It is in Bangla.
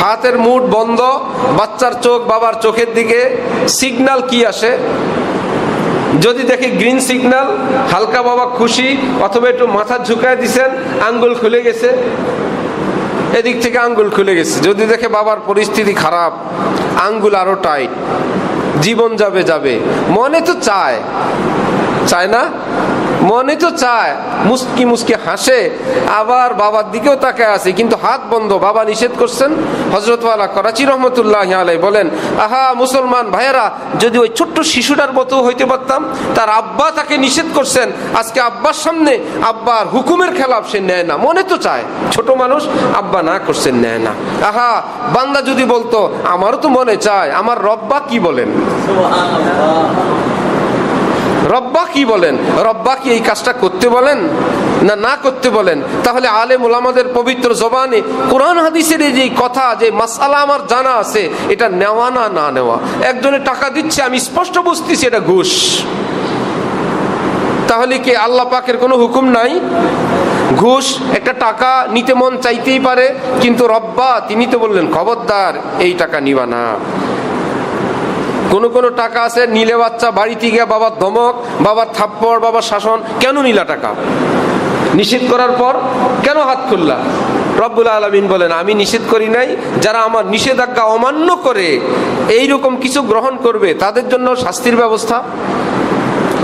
হাতের মুঠ বন্ধ, বাচ্চার চোখ বাবার চোখের দিকে সিগনাল কি আসে? যদি দেখে গ্রিন সিগনাল হালকা বাবা খুশি, অথবা একটু মাথা ঝুঁকায় দিছেন, আঙ্গুল খুলে গেছে। এদিক থেকে আঙ্গুল খুলে গেছে। যদি দেখে বাবার পরিস্থিতি খারাপ, আঙ্গুল আরও টাইট জীবন যাবে যাবে। মনে তো চায়। চায় না? মনে তো চায়, মুস্কি মুস্কি হাসে, আবার বাবার দিকেও তাকে আসে কিন্তু হাত বন্ধ, বাবা নিষেধ করছেন? হজরতওয়ালা করাচি রহমতুল্লাহ আলাই বলেন, আহা মুসলমান ভাইয়েরা, যদি ওই ছোট্ট শিশুটার মতো হইতে পারতাম, তার আব্বা তাকে নিষেধ করছেন, আজকে আব্বার সামনে আব্বার হুকুমের খেলাফ সে নেয় না, মনে তো চায়, ছোট মানুষ আব্বা না করছেন, নেয় না। আহা, বান্দা যদি বলতো, আমারও তো মনে চায়, আমার রব্বা কি বলেন? রব্বা কি বলেন? রব্বা কি এই কাজটা করতে বলেন? না না করতে বলেন? তাহলে আলেম ওলামাদের পবিত্র জবানে কোরআন হাদিসের যে কথা, যে মাসালা আমার জানা আছে, এটা নেওয়া না না নেওয়া? একজনে টাকা দিচ্ছে, আমি স্পষ্ট বুঝতেছি এটা ঘুষ। তাহলে কি আল্লাহ পাকের কোনো হুকুম নাই? ঘুষ, একটা টাকা নিতে মন চাইতেই পারে, কিন্তু রব্বা, তিনি তো বললেন, খবরদার, এই টাকা নিবা না। কোন কোন টাকা আছে, নীলে বাচ্চা বাড়িতে গিয়ে বাবার ধমক, বাবার থাপ্পড়, বাবার শাসন, কেন নীলা টাকা? নিষেধ করার পর কেন হাত খুললা? রব্বুল আলমিন বলেন, আমি নিষেধ করি নাই, যারা আমার নিষেধাজ্ঞা অমান্য করে এই রকম কিছু গ্রহণ করবে, তাদের জন্য শাস্তির ব্যবস্থা।